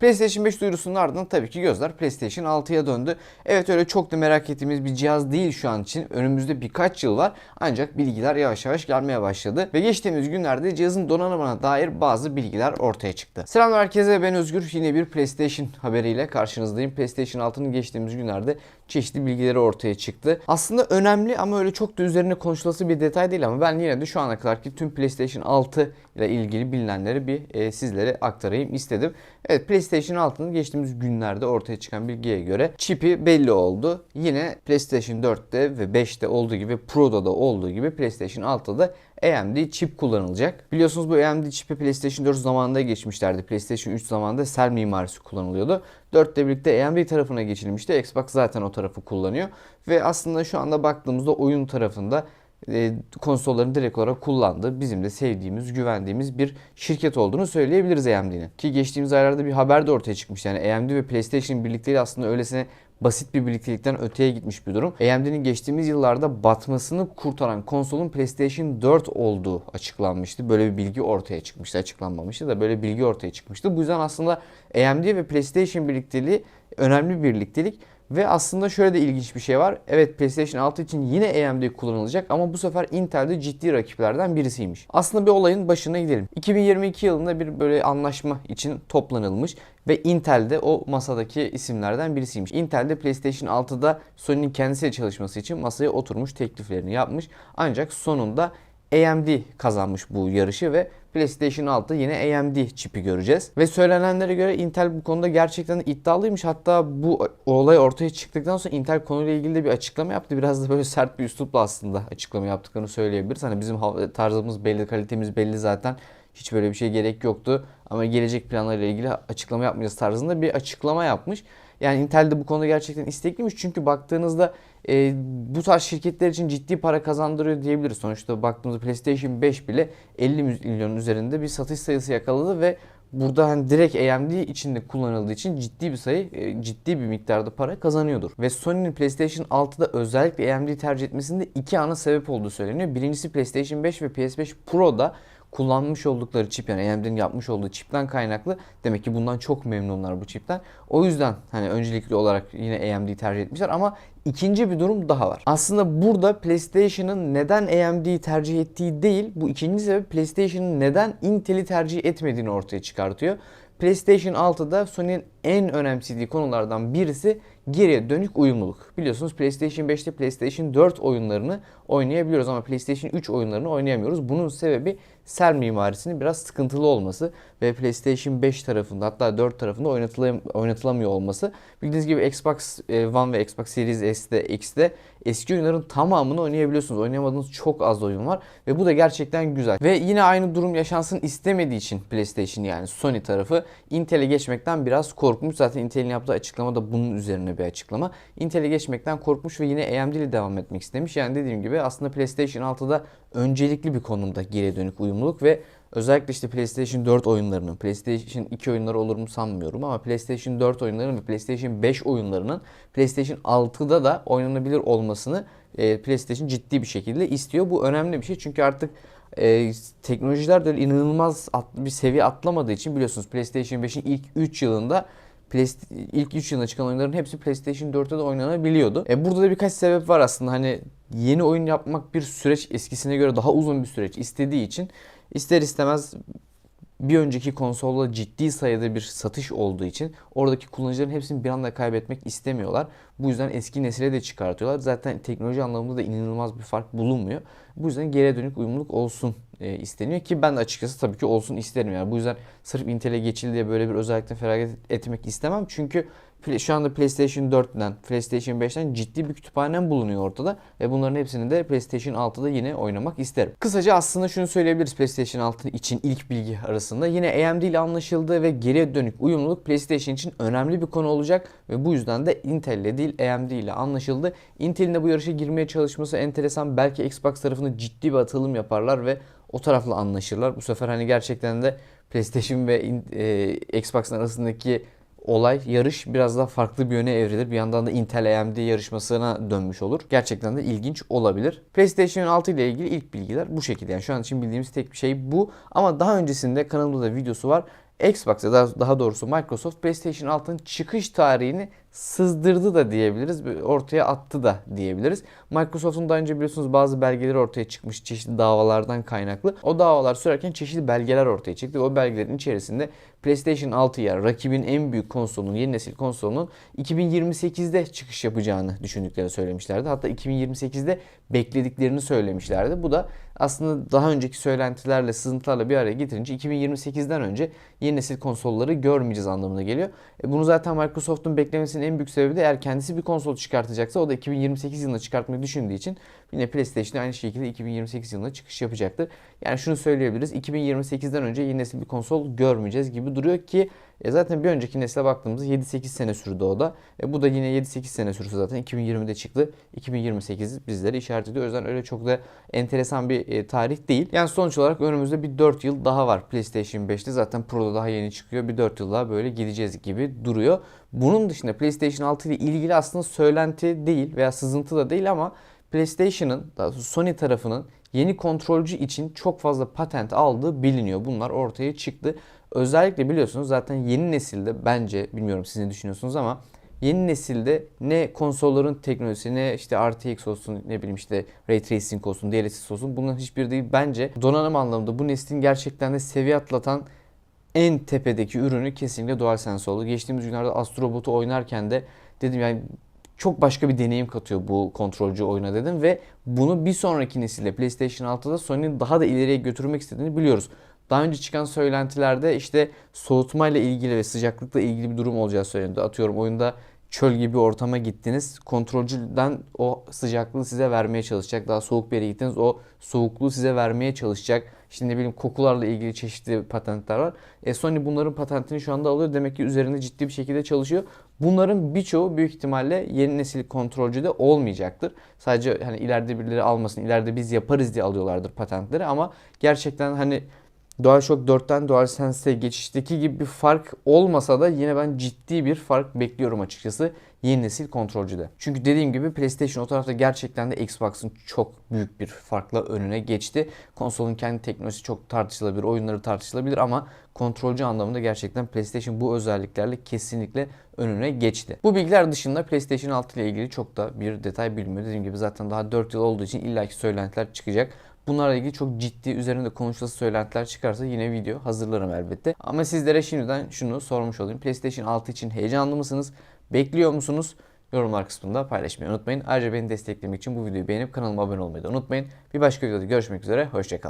PlayStation 5 duyurusunun ardından tabii ki gözler PlayStation 6'ya döndü. Evet öyle çok da merak ettiğimiz bir cihaz değil şu an için. Önümüzde birkaç yıl var. Ancak bilgiler yavaş yavaş gelmeye başladı. Ve geçtiğimiz günlerde cihazın donanımına dair bazı bilgiler ortaya çıktı. Selamlar herkese ben Özgür. Yine bir PlayStation haberiyle karşınızdayım. PlayStation 6'nın geçtiğimiz günlerde çeşitli bilgileri ortaya çıktı. Aslında önemli ama öyle çok da üzerine konuşulası bir detay değil ama ben yine de şu ana kadarki tüm PlayStation 6 ile ilgili bilinenleri bir e, sizlere aktarayım istedim. Evet PlayStation 6'nın geçtiğimiz günlerde ortaya çıkan bilgiye göre çipi belli oldu. Yine PlayStation 4'te ve 5'te olduğu gibi Pro'da da olduğu gibi PlayStation 6'da AMD çip kullanılacak. Biliyorsunuz bu AMD çipi PlayStation 4 zamanında geçmişlerdi. PlayStation 3 zamanında Cell mimarisi kullanılıyordu. 4 ile birlikte AMD tarafına geçilmişti. Xbox zaten o tarafı kullanıyor. Ve aslında şu anda baktığımızda oyun tarafında e, konsolların direkt olarak kullandığı bizim de sevdiğimiz, güvendiğimiz bir şirket olduğunu söyleyebiliriz AMD'nin. Ki geçtiğimiz aylarda bir haber de ortaya çıkmış. Yani AMD ve PlayStation birlikteliği aslında öylesine basit bir birliktelikten öteye gitmiş bir durum. AMD'nin geçtiğimiz yıllarda batmasını kurtaran konsolun PlayStation 4 olduğu açıklanmıştı. Böyle bir bilgi ortaya çıkmıştı. Açıklanmamıştı da böyle bilgi ortaya çıkmıştı. Bu yüzden aslında AMD ve PlayStation birlikteliği önemli bir birliktelik. Ve aslında şöyle de ilginç bir şey var. Evet PlayStation 6 için yine AMD kullanılacak ama bu sefer Intel'de ciddi rakiplerden birisiymiş. Aslında bir olayın başına gidelim. 2022 yılında bir böyle anlaşma için toplanılmış ve Intel'de o masadaki isimlerden birisiymiş. Intel'de PlayStation 6'da Sony'nin kendisiyle çalışması için masaya oturmuş tekliflerini yapmış. Ancak sonunda AMD kazanmış bu yarışı ve PlayStation 6 yine AMD çipi göreceğiz. Ve söylenenlere göre Intel bu konuda gerçekten iddialıymış. Hatta bu olay ortaya çıktıktan sonra Intel konuyla ilgili de bir açıklama yaptı. Biraz da böyle sert bir üslupla aslında açıklama yaptıklarını söyleyebiliriz. Hani bizim tarzımız belli, kalitemiz belli zaten. Hiç böyle bir şey gerek yoktu. Ama gelecek planlarıyla ilgili açıklama yapmayacağız tarzında bir açıklama yapmış. Yani Intel de bu konuda gerçekten istekliymiş. Çünkü baktığınızda e, bu tarz şirketler için ciddi para kazandırıyor diyebiliriz. Sonuçta baktığımızda PlayStation 5 bile 50 milyonun üzerinde bir satış sayısı yakaladı ve burada hani direkt AMD içinde kullanıldığı için ciddi bir sayı, e, ciddi bir miktarda para kazanıyordur. Ve Sony'nin PlayStation 6'da özellikle AMD'yi tercih etmesinde iki ana sebep olduğu söyleniyor. Birincisi PlayStation 5 ve PS5 Pro'da kullanmış oldukları çip yani AMD'nin yapmış olduğu çipten kaynaklı demek ki bundan çok memnunlar bu çipten. O yüzden hani öncelikli olarak yine AMD'yi tercih etmişler ama ikinci bir durum daha var. Aslında burada PlayStation'ın neden AMD'yi tercih ettiği değil bu ikinci sebep PlayStation'ın neden Intel'i tercih etmediğini ortaya çıkartıyor. PlayStation 6'da Sony'nin en önemsediği konulardan birisi geriye dönük uyumluluk. Biliyorsunuz PlayStation 5'te PlayStation 4 oyunlarını oynayabiliyoruz ama PlayStation 3 oyunlarını oynayamıyoruz. Bunun sebebi Cell mimarisinin biraz sıkıntılı olması ve PlayStation 5 tarafında hatta 4 tarafında oynatılam oynatılamıyor olması. Bildiğiniz gibi Xbox e, One ve Xbox Series S'de, X'de eski oyunların tamamını oynayabiliyorsunuz. Oynayamadığınız çok az oyun var ve bu da gerçekten güzel. Ve yine aynı durum yaşansın istemediği için PlayStation yani Sony tarafı Intel'e geçmekten biraz korkmuş. Zaten Intel'in yaptığı açıklama da bunun üzerine bir açıklama. Intel'e geçmekten korkmuş ve yine AMD ile devam etmek istemiş. Yani dediğim gibi aslında PlayStation 6'da öncelikli bir konumda geriye dönük uyumluluk ve özellikle işte PlayStation 4 oyunlarının, PlayStation 2 oyunları olur mu sanmıyorum ama PlayStation 4 oyunlarının ve PlayStation 5 oyunlarının PlayStation 6'da da oynanabilir olmasını e, PlayStation ciddi bir şekilde istiyor. Bu önemli bir şey çünkü artık e, teknolojiler de inanılmaz bir seviye atlamadığı için biliyorsunuz PlayStation 5'in ilk 3 yılında ilk 3 yılında çıkan oyunların hepsi PlayStation 4'te de oynanabiliyordu. E burada da birkaç sebep var aslında. Hani yeni oyun yapmak bir süreç eskisine göre daha uzun bir süreç istediği için ister istemez bir önceki konsolda ciddi sayıda bir satış olduğu için oradaki kullanıcıların hepsini bir anda kaybetmek istemiyorlar. Bu yüzden eski nesile de çıkartıyorlar. Zaten teknoloji anlamında da inanılmaz bir fark bulunmuyor. Bu yüzden geriye dönük uyumluluk olsun e, isteniyor ki ben de açıkçası tabii ki olsun isterim yani. Bu yüzden sırf Intel'e geçildi diye böyle bir özellikle feragat etmek istemem. Çünkü şu anda PlayStation 4'ten, PlayStation 5'ten ciddi bir kütüphanem bulunuyor ortada ve bunların hepsini de PlayStation 6'da yine oynamak isterim. Kısaca aslında şunu söyleyebiliriz PlayStation 6 için ilk bilgi arasında. Yine AMD ile anlaşıldığı ve geriye dönük uyumluluk PlayStation için önemli bir konu olacak ve bu yüzden de Intel ile değil AMD ile anlaşıldı. Intel'in de bu yarışa girmeye çalışması enteresan. Belki Xbox tarafında ciddi bir atılım yaparlar ve o tarafla anlaşırlar. Bu sefer hani gerçekten de PlayStation ve e, Xbox'ın arasındaki olay, yarış biraz daha farklı bir yöne evrilir. Bir yandan da Intel AMD yarışmasına dönmüş olur. Gerçekten de ilginç olabilir. PlayStation 6 ile ilgili ilk bilgiler bu şekilde. Yani şu an için bildiğimiz tek bir şey bu. Ama daha öncesinde kanalımda da videosu var. Xbox ya da daha doğrusu Microsoft PlayStation 6'nın çıkış tarihini sızdırdı da diyebiliriz. Ortaya attı da diyebiliriz. Microsoft'un daha önce biliyorsunuz bazı belgeleri ortaya çıkmış çeşitli davalardan kaynaklı. O davalar sürerken çeşitli belgeler ortaya çıktı. O belgelerin içerisinde PlayStation 6 ya rakibin en büyük konsolunun, yeni nesil konsolunun 2028'de çıkış yapacağını düşündüklerini söylemişlerdi. Hatta 2028'de beklediklerini söylemişlerdi. Bu da aslında daha önceki söylentilerle, sızıntılarla bir araya getirince 2028'den önce yeni nesil konsolları görmeyeceğiz anlamına geliyor. E bunu zaten Microsoft'un beklemesinin en büyük sebebi de eğer kendisi bir konsol çıkartacaksa o da 2028 yılında çıkartmayı düşündüğü için yine PlayStation aynı şekilde 2028 yılında çıkış yapacaktır. Yani şunu söyleyebiliriz. 2028'den önce yeni nesil bir konsol görmeyeceğiz gibi duruyor ki e zaten bir önceki nesile baktığımızda 7-8 sene sürdü o da. E bu da yine 7-8 sene sürse zaten 2020'de çıktı. 2028 bizleri işaret ediyor. O yüzden öyle çok da enteresan bir e, tarih değil. Yani sonuç olarak önümüzde bir 4 yıl daha var PlayStation 5'te. Zaten Pro'da daha yeni çıkıyor. Bir 4 yıl daha böyle gideceğiz gibi duruyor. Bunun dışında PlayStation 6 ile ilgili aslında söylenti değil veya sızıntı da değil ama PlayStation'ın, Sony tarafının yeni kontrolcü için çok fazla patent aldığı biliniyor. Bunlar ortaya çıktı. Özellikle biliyorsunuz zaten yeni nesilde bence bilmiyorum siz ne düşünüyorsunuz ama yeni nesilde ne konsolların teknolojisi ne işte RTX olsun ne bileyim işte Ray Tracing olsun DLSS olsun bunların hiçbiri değil. Bence donanım anlamında bu neslin gerçekten de seviye atlatan en tepedeki ürünü kesinlikle DualSense oldu. Geçtiğimiz günlerde Astrobot'u oynarken de dedim yani çok başka bir deneyim katıyor bu kontrolcü oyuna dedim ve bunu bir sonraki nesilde PlayStation 6'da Sony'nin daha da ileriye götürmek istediğini biliyoruz. Daha önce çıkan söylentilerde işte soğutmayla ilgili ve sıcaklıkla ilgili bir durum olacağı söylendi. Atıyorum oyunda çöl gibi ortama gittiniz. Kontrolcüden o sıcaklığı size vermeye çalışacak. Daha soğuk bir yere gittiniz. O soğukluğu size vermeye çalışacak. Şimdi ne bileyim kokularla ilgili çeşitli patentler var. E Sony bunların patentini şu anda alıyor. Demek ki üzerinde ciddi bir şekilde çalışıyor. Bunların birçoğu büyük ihtimalle yeni nesil kontrolcüde olmayacaktır. Sadece hani ileride birileri almasın, ileride biz yaparız diye alıyorlardır patentleri ama gerçekten hani DualShock 4'ten DualSense'e geçişteki gibi bir fark olmasa da yine ben ciddi bir fark bekliyorum açıkçası yeni nesil kontrolcüde. Çünkü dediğim gibi PlayStation o tarafta gerçekten de Xbox'ın çok büyük bir farkla önüne geçti. Konsolun kendi teknolojisi çok tartışılabilir, oyunları tartışılabilir ama kontrolcü anlamında gerçekten PlayStation bu özelliklerle kesinlikle önüne geçti. Bu bilgiler dışında PlayStation 6 ile ilgili çok da bir detay bilmiyor. Dediğim gibi zaten daha 4 yıl olduğu için illaki söylentiler çıkacak. Bunlarla ilgili çok ciddi üzerinde konuşulası söylentiler çıkarsa yine video hazırlarım elbette. Ama sizlere şimdiden şunu sormuş olayım. PlayStation 6 için heyecanlı mısınız? Bekliyor musunuz? Yorumlar kısmında paylaşmayı unutmayın. Ayrıca beni desteklemek için bu videoyu beğenip kanalıma abone olmayı da unutmayın. Bir başka videoda görüşmek üzere. Hoşçakalın.